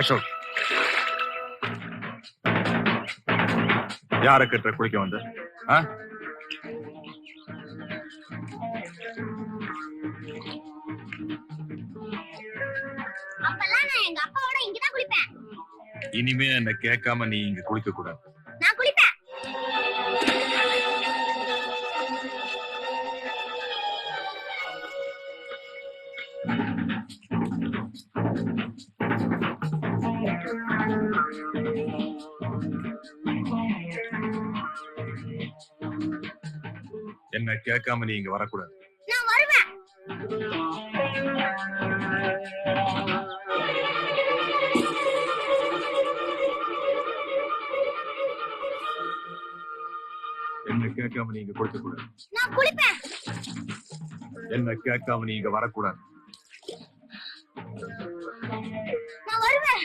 அசோக். யார கிட்ட குளிக்க வந்த? இனிமே என்ன கேட்காம நீ இங்க குளிக்க கூடாது. நான் குளிப்பேன். என்ன கேட்காம நீ இங்க வரக்கூடாது. என்ன கேட்காம நீங்க கொடுக்க கூடாது என்ன கேட்காம நீங்க வரக்கூடாது. வருவேன்.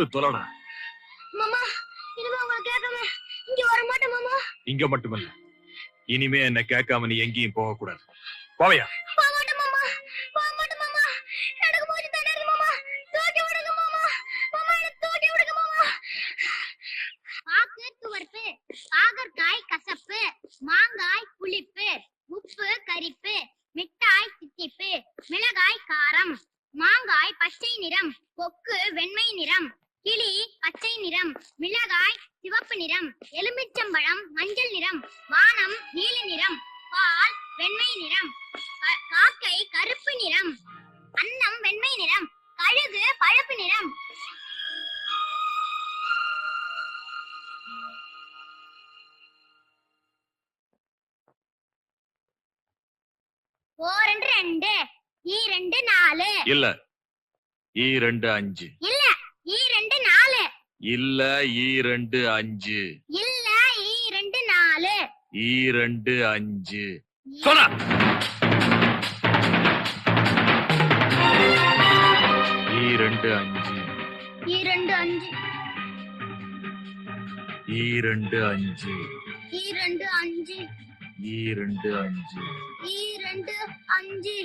செத்து தொலைடா மாமா இனிமே உங்களை கேட்காம இங்க வர மாட்டேன் மாமா. இங்க மட்டுமல்ல. இனிமே என்ன கேட்காம நீ எங்கேயும் போக கூடாது போவையா? பழுப்பு நிறம். ஓரண்டு ரெண்டு ஈரண்டு நாலு. இல்ல. ஈரண்டு அஞ்சு. இல்ல. ஈரண்டு நாலு. இல்ல ஈரண்டு அஞ்சு. இல்ல ஈரண்டு நாலு. ஈரண்டு அஞ்சு. சொன்னா. ஈ ரெண்டு அஞ்சு ஈ ரெண்டு அஞ்சு ஈ ரெண்டு அஞ்சு ஈ ரெண்டு அஞ்சு ஈ ரெண்டு அஞ்சு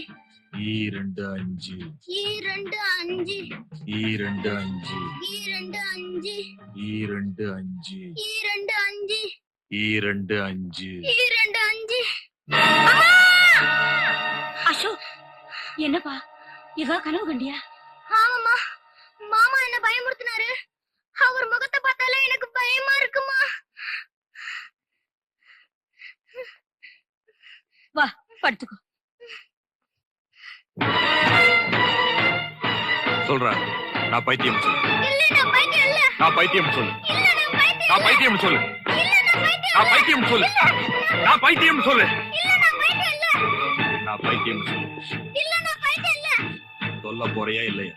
ஈ ரெண்டு அஞ்சு ஈ ரெண்டு அஞ்சு ஈ ரெண்டு அஞ்சு ஈ ரெண்டு அஞ்சு ஈ ரெண்டு அஞ்சு ஈ ரெண்டு அஞ்சு ஈ ரெண்டு அஞ்சு ஈ ரெண்டு அஞ்சு ஈ ரெண்டு அஞ்சு அசோக் என்னப்பா ஏதோ கனவு கண்டியா ஆமாமா மாமா என்ன பயமுறுத்தினாரு. அவர் முகத்தை பார்த்தாலே எனக்கு பயமா இருக்குமா? வா படுத்துக்கோ. சொல்றா நான் பைத்தியம் சொல்லு. நான் பைத்தியம் சொல்லு. நான் பைத்தியம் சொல்லு. நான் பைத்தியம் சொல்லு. நான் பைத்தியம் சொல்லு. நான் பைத்தியம் சொல்லு. சொல்ல போறியா இல்லையா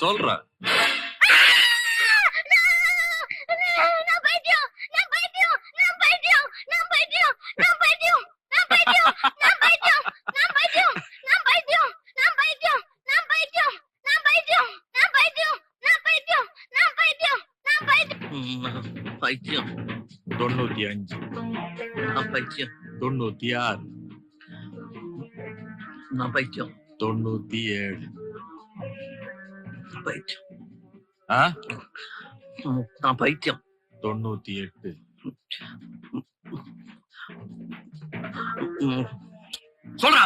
சொல்ற பைத்தியம் தொண்ணூத்தி அஞ்சு நான் பைத்தியம் தொண்ணூத்தி ஆறு நான் பைத்தியம் தொண்ணூத்தி ஏழு பைத்தியம் பைத்தியம் தொண்ணூத்தி எட்டு சொல்றா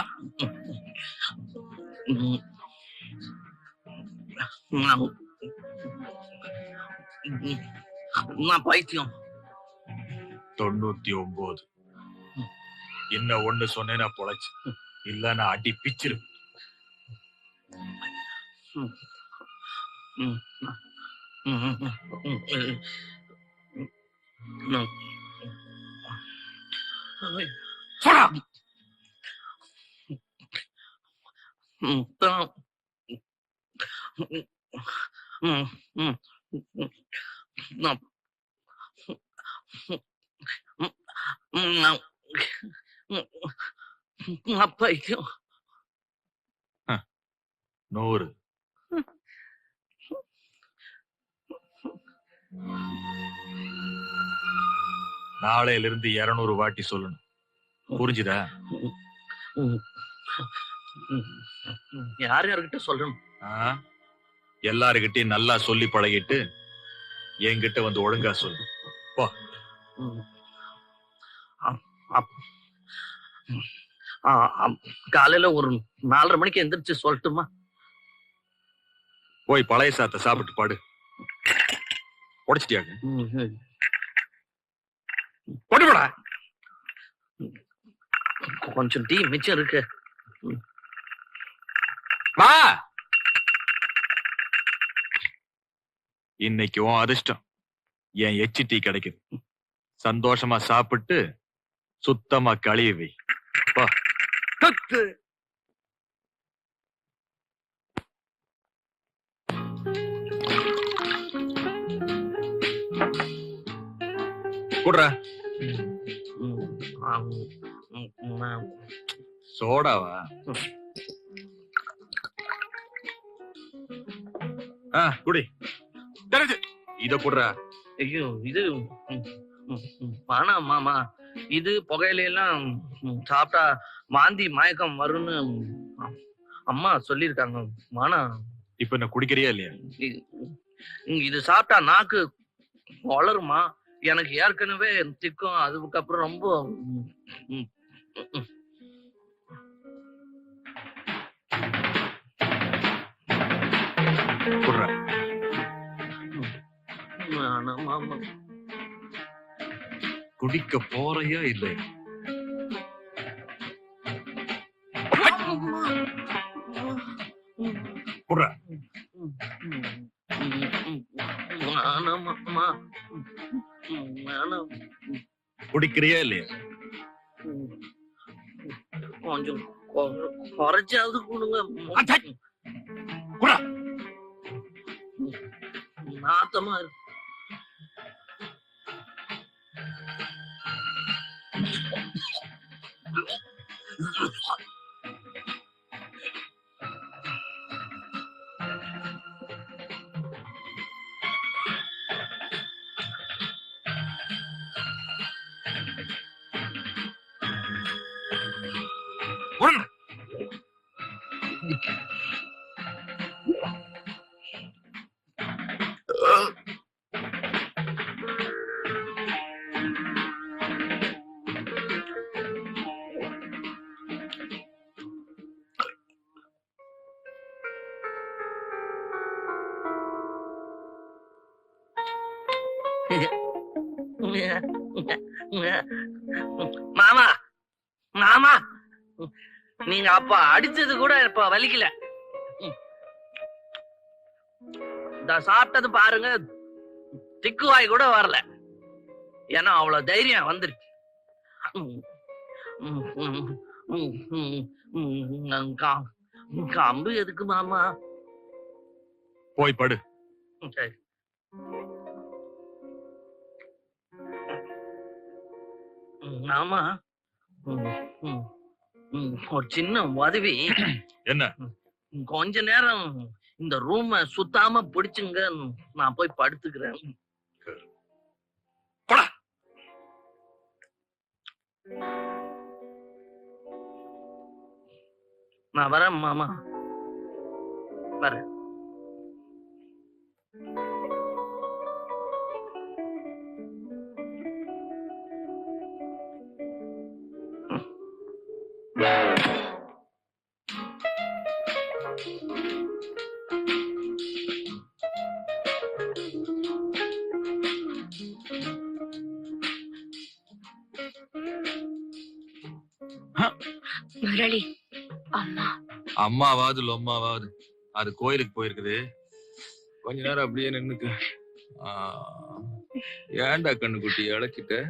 நான் பைத்தியம் தொண்ணூத்தி ஒன்பது என்ன ஒண்ணு சொன்னேன்னா நான் பொழைச்சு இல்ல அடி பிச்சிருப்பேன் சொல்றா. நூறு நாளையில இருந்து இருநூறு வாட்டி சொல்லணும். புரிஞ்சுதா. யார் யார்கிட்ட சொல்லணும்? ஆ? எல்லாருகிட்டயும் நல்லா சொல்லி பழகிட்டு என்கிட்ட வந்து ஒழுங்கா சொல்லு. அப்- காலையில ஒரு நாலரை மணிக்கு எந்திரிச்சு சொல்லட்டுமா? போய் பழைய சாத்தை சாப்பிட்டு பாடு. உடைச்சிட்டியாங்க. கொண்டுடா கொஞ்சம் டீ மிச்சம் இருக்கு. வா. இன்னைக்கு உன் அதிர்ஷ்டம். என் எச்சி டீ கிடைக்குது. சந்தோஷமா சாப்பிட்டு சுத்தமா கழுவி வை. குடுறா. சோடாவா? ஆ குடி. தெரிஞ்சு இத குடுறா. ஐயோ இது ம், ம், ம், வேணாம் மாமா. இது புகையில எல்லாம் சாப்பிட்டா மாந்தி மயக்கம் வரும்னு அம்மா சொல்லியிருக்காங்க வேணாம் இப்ப என்ன குடிக்கிறியா இல்லையா? இது சாப்பிட்டா நாக்கு வளருமா? எனக்கு ஏற்கனவே திக்கும் அதுக்கப்புறம் ரொம்ப குடிக்க போறையா இல்லையா குடுறா வேணாம் குடிக்கிறியா இல்லையா கொஞ்சம் குறைச்சாவது கொடுங்க. நாத்தமா இருக்கு மாமா மாமா நீங்க அப்ப அடிச்சது கூட இப்ப வலிக்கல. சாப்பிட்டது பாருங்க திக்குவாய் கூட வரல. ஏன்னா அவ்வளவு தைரியம் வந்துருச்சு கம்பு எதுக்கு மாமா? போய் படு. சரி. ஆமா. ஒரு சின்ன உதவி என்ன? கொஞ்ச நேரம் இந்த ரூம சுத்தாம பிடிச்சுங்க நான் போய் படுத்துக்கிறேன். போடா. நான் வரேன் மாமா. வரேன். முரளி. அம்மா. அம்மாவாவது லொம்மாவாவது அது கோயிலுக்கு போயிருக்குது. கொஞ்ச நேரம் அப்படியே நின்னுக்கு. ஆ, ஏன்டா கண்ணுக்குட்டி இழக்கிட்ட?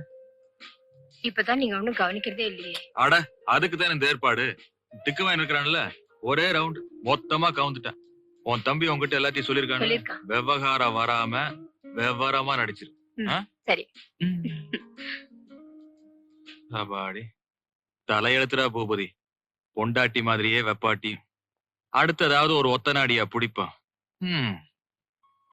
இப்பதான் நீங்க ஒண்ணும் கவனிக்கிறதே இல்லையே. அட அதுக்கு தான் இந்த ஏற்பாடு. திக்குவன் இருக்கிறான்ல. ஒரே ரவுண்ட் மொத்தமா கவுந்துட்டேன். உன் தம்பி உன்கிட்ட எல்லாத்தையும் சொல்லிருக்கானு சொல்லிருக்கான் விவகாரம் வராம விவரமா நடிச்சிரு? சரி. தலையெழுத்துடா பூபதி. பொண்டாட்டி மாதிரியே வெப்பாட்டி. அடுத்ததாவது ஒரு ஒத்தநாடியா பிடிப்பான்.